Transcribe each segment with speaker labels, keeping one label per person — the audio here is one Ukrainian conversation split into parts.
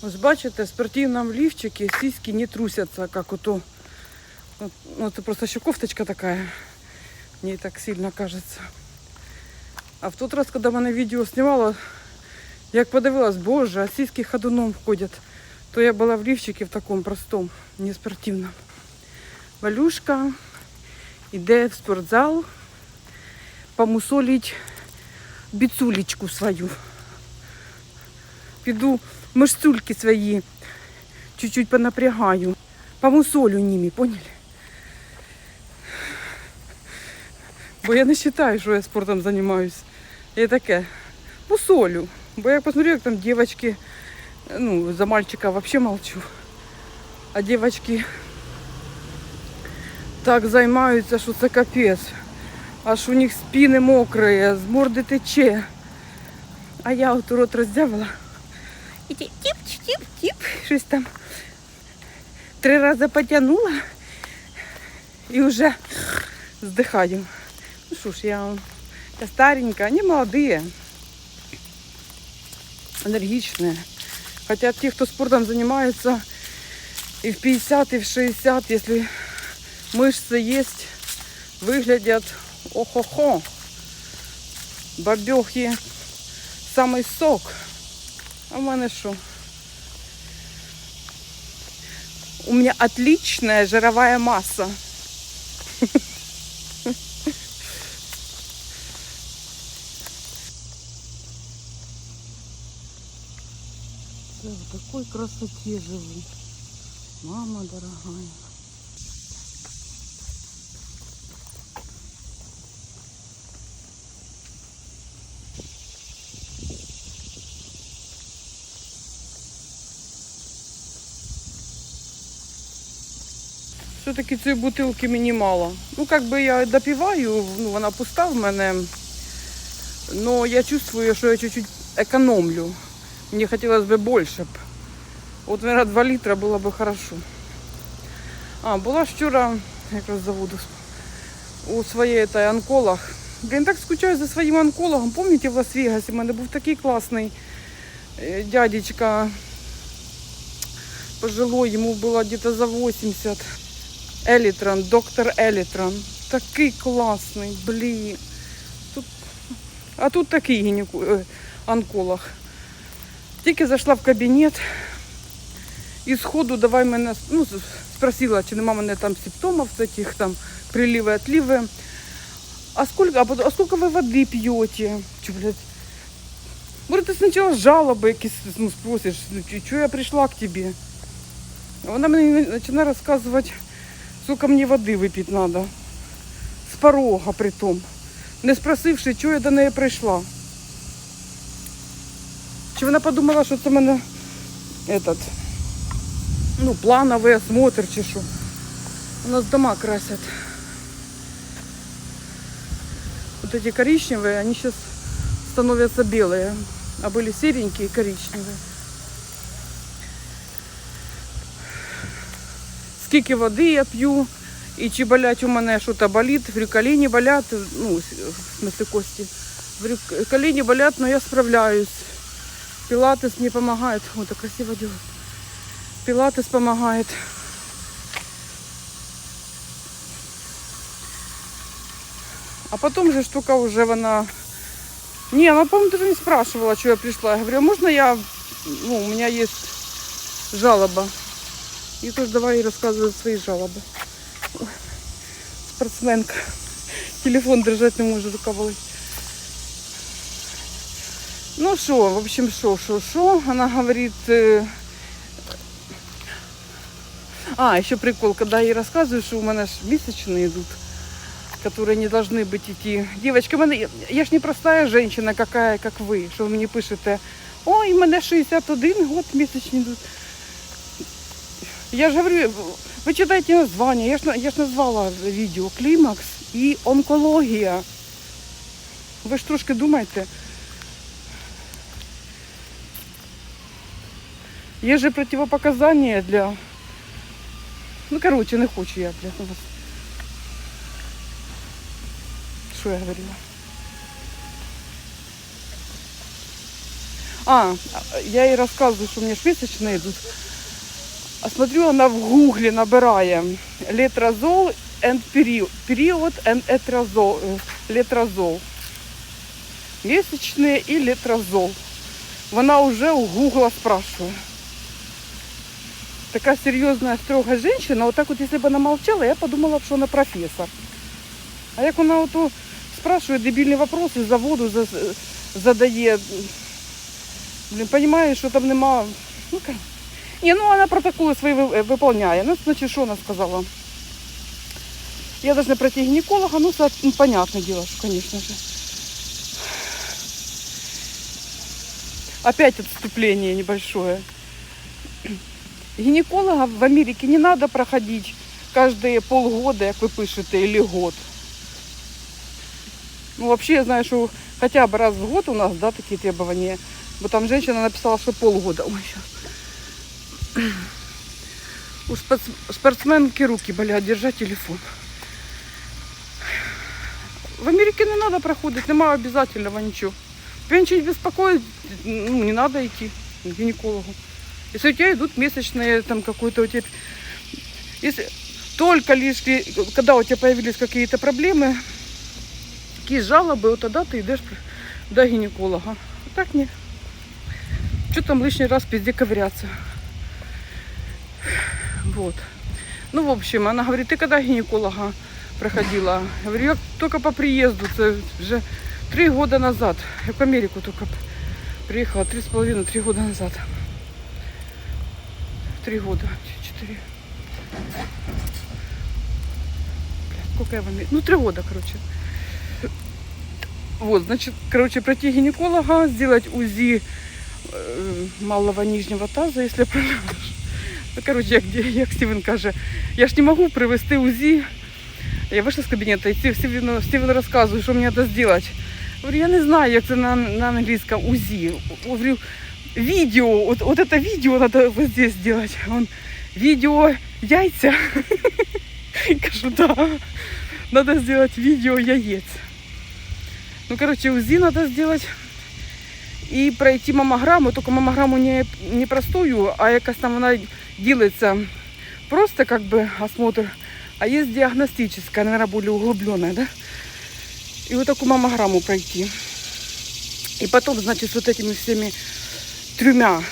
Speaker 1: Ось бачите, в спортивном лифчике сиськи не трусятся, как ото. Ну, это просто еще кофточка такая. Мне так сильно кажется. А в тот раз, когда мене відео знімала, як подивилась, боже, а сиськи ходуном ходять, то я була в лифчике в такому простому, не спортивному. Валюшка йде в спортзал помусолить біцулечку свою. Піду мишцульки свої чуть-чуть понапрягаю. Помусолю ними, поняли? Бо я не вважаю, що я спортом займаюся. Я таке мусолю. Бо я посмотрю, як там дівчатки, ну, за мальчика взагалі молчу. А дівчатки так займаються, що це капець. Аж у них спини мокрі, з морди тече. А я от рот роздявила. І ті- тіп-тіп-тіп, щось там три рази потягнула і вже здихаю. Ну що ж, я, я старенька, они молодые, энергичные. Хотя те, кто спортом занимается и в 50, и в 60, если мышцы есть, выглядят охо-хо. Бабехи самый сок. А в мене що? У меня отличная жировая масса. В такой красоте живу. Мама дорогая. Все-таки цієї бутилки мені мало. Ну, как би я допиваю, ну, вона пуста в мене. Но я чувствую, що я чуть-чуть економлю. Мне хотелось бы больше. б. Вот, наверное, 2 литра было бы хорошо. А, була ж вчора, якраз заводу, у своєї та онколог. Блін, так скучаю за своїм онкологом. Помните, в Лас-Вегасі в мене був такий класний е, дядечка пожилой, йому було где-то за 80. Елітрон, доктор Елітрон. Такий класний, блін. Тут... А тут такий гінеко... е, онколог. Тільки зайшла в кабінет і сходу давай мене, ну, с- спросила, чи нема мене там симптомів таких там приливи, отливи. А сколько, а, потом, а сколько вы воды пьете? Че, блядь? Может, ты сначала жалобы якісь ну, спросишь, ну, что я пришла к тебе? Вона мені починає розказувати, сколько мені води випити надо. З порога притом. Не спросивши, чого я до неї прийшла. Чи вона подумала, що це в мене этот, ну, плановий осмотр чи що. У нас дома красят. Вот эти коричневые, они сейчас становятся белые. А были серенькие и коричневые. Скільки води я п'ю, і чи болять у мене щось болить, говорю, колені болять, ну, в смысле кости. Говорю, колени болят, но я справляюсь. Пилатес мне помогает. Ой, так красиво делает. Пилатес помогает. А потом же штука уже вона... Не, она, по-моему, даже не спрашивала, что я пришла. Я говорю, а можно я... Ну, у меня есть жалоба. И тоже давай ей рассказывать свои жалобы. Ой, Спортсменка. Телефон держать не может, рука болит. Ну что, в общем, что, что, что. Она говорит... э, А, еще прикол, когда я ей рассказываю, что у меня ж месячные идут, которые не должны быть идти. Девочка, мене, я ж не простая женщина, какая, как вы, что вы мне пишете. Ой, у мене 61 год месячные идут. Я же говорю, вы читайте название, я ж, на- я ж назвала відео «Клімакс» і онкологія. Ви ж трошки думаєте. Є же противопоказання для... Ну, короче, не хочу я для вас. Що я говорила? А, я ей рассказываю, что у меня ж месячные идут. А смотрю, она в Гугле набирает летрозол and период, and етрозол, летрозол. месячные і летрозол. Вона уже у гугла спрашивает. Такая серьезная серйозна женщина. Вот так вот, если бы она молчала, я подумала что она профессор. А як вона вот спрашиває дебільні вопроси, за воду задает. Блин, розуміє, що там нема. Ну, ка- ні, ну вона протоколи свої ви- виповняє. Ну, значить, що вона сказала? Я должна пройти гинеколога, ну, со- ну, понятное дело, что, конечно же. Опять отступление небольшое. Гинеколога в Америке не надо проходить каждые полгода, как вы пишете, или год. Ну, вообще, я знаю, что хотя бы раз в год у нас, да, такие требования. Вот там женщина написала, что полгода. Ой, щас. У спортс- спортсменки руки болят, держать телефон. В Америке не надо проходить, нема обязательного ничего. Тебя ничего не беспокоит, ну, не надо идти к гинекологу. Если у тебя идут месячные, там какой-то у тебя... Если только лишь, ли- когда у тебя появились какие-то проблемы, какие жалобы, вот тогда ты идешь до гинеколога. А так не. Что там лишний раз везде ковыряться. Вот. Ну, в общем, она говорит, ты когда гинеколога проходила? Я говорю, я только по приезду, это уже три года назад. Я в Америку только приехала, три с половиной, три года назад. Три года, ч- четыре. Блядь, сколько я в Америке? Ну, три года, короче. Вот, значит, короче, пройти гинеколога, сделать УЗИ э, малого нижнього таза, если я правильно. Ну, короче, як, як Стівен каже, я ж не можу привести УЗИ. Я вийшла з кабінету, і Стів- Стівену, Стівен розказує, що мені треба зробити. Говорю, я не знаю, як це на, на англійському УЗИ. Говорю, видео, вот, вот это видео надо вот здесь сделать. Он, видео яйца. Кажу, да, надо сделать видео яиц. Ну, короче, УЗИ надо сделать и пройти маммограмму, только маммограмму не, не простую, а якась там вона делается просто как бы осмотр, а есть диагностическая, наверное, более углубленная, да? И вот такую маммограмму пройти. И потом, значит, вот этими всеми тремя,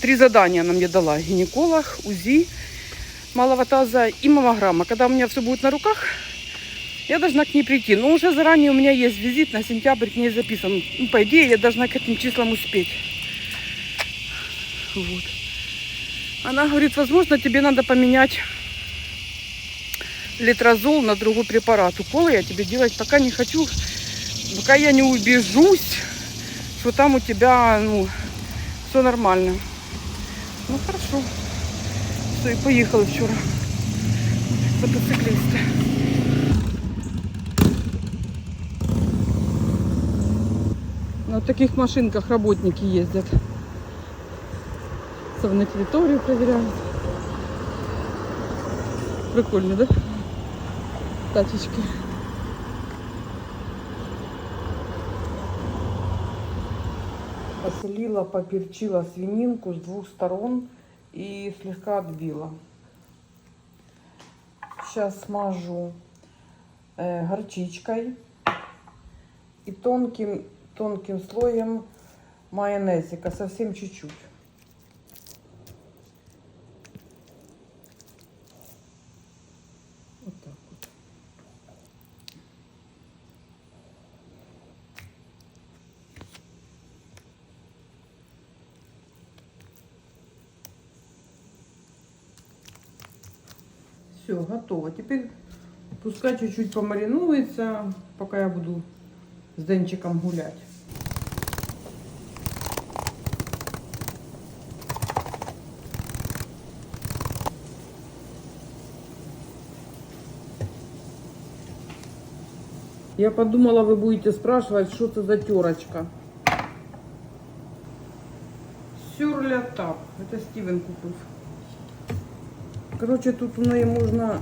Speaker 1: три задания она мне дала. Гинеколог, УЗИ, малого таза и маммограмма. Когда у меня все будет на руках, я должна к ней прийти. Но уже заранее у меня есть визит на сентябрь к ней записан. Ну, по идее, я должна к этим числам успеть. Вот. Она говорит, возможно, тебе надо поменять летрозол на другой препарат. Уколы я тебе делать пока не хочу, пока я не убежусь, что там у тебя, ну, все нормально. Ну, хорошо. Все, и поехала вчера. Мотоциклисты. На таких машинках работники ездят. सब на территорию проверяют. Прикольно, да? Тачечки. Посолила, поперчила свининку с двух сторон и слегка отбила. Сейчас смажу э, горчичкой и тонким, тонким слоем майонезика, совсем чуть-чуть. Все, готово. Теперь пускай чуть-чуть помаринуется, пока я буду с Денчиком гулять. Я подумала, вы будете спрашивать, что это за терочка. Сюрля-тап. Это Стивен купил. Короче, тут у нее можно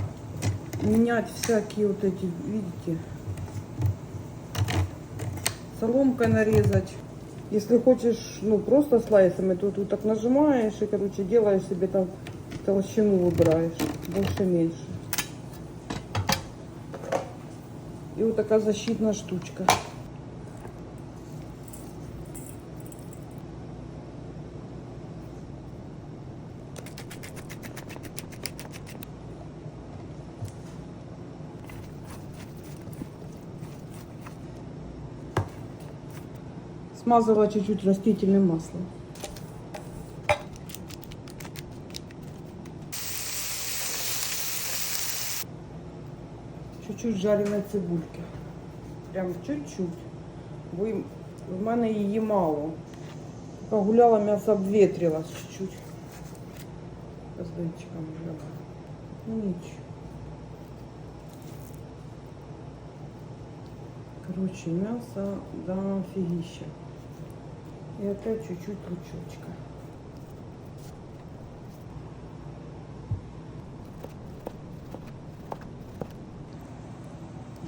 Speaker 1: менять всякие вот эти, видите, соломкой нарезать. Если хочешь, ну, просто слайсами, то тут так нажимаешь и, короче, делаешь себе там толщину выбираешь. Больше-меньше. И вот такая защитная штучка. Смазала чуть-чуть растительным маслом. Чуть-чуть жареної цибульки. Прям чуть-чуть. Бо їм- в мене її мало. Погуляла, м'ясо обветрилось чуть-чуть. З динчиком взяла. Ну нічого. Короче, мясо да фигища. И опять чуть-чуть лучочка.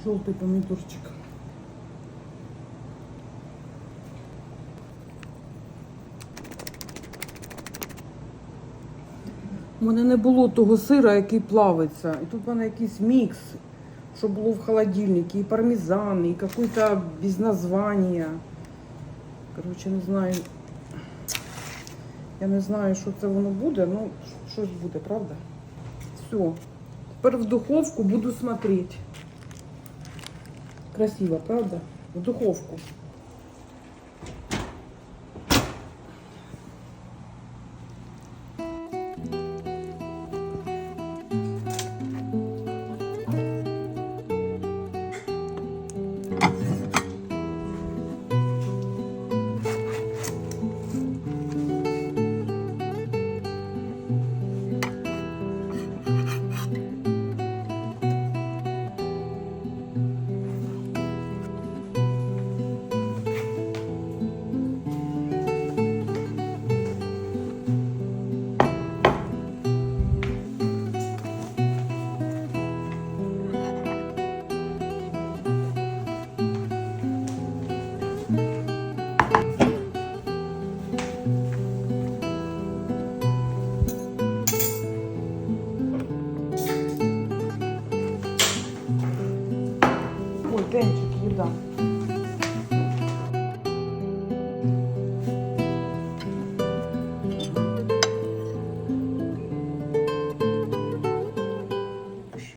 Speaker 1: Желтый помидорчик. У мене не було того сира, який плавиться. І тут в мене якийсь мікс, що було в холодильнику. І пармезан, і какой-то без названня. Коротше, не знаю. Я не знаю, що це воно буде, ну щось буде, правда? Все. Тепер в духовку буду смотреть. Красиво, правда? В духовку.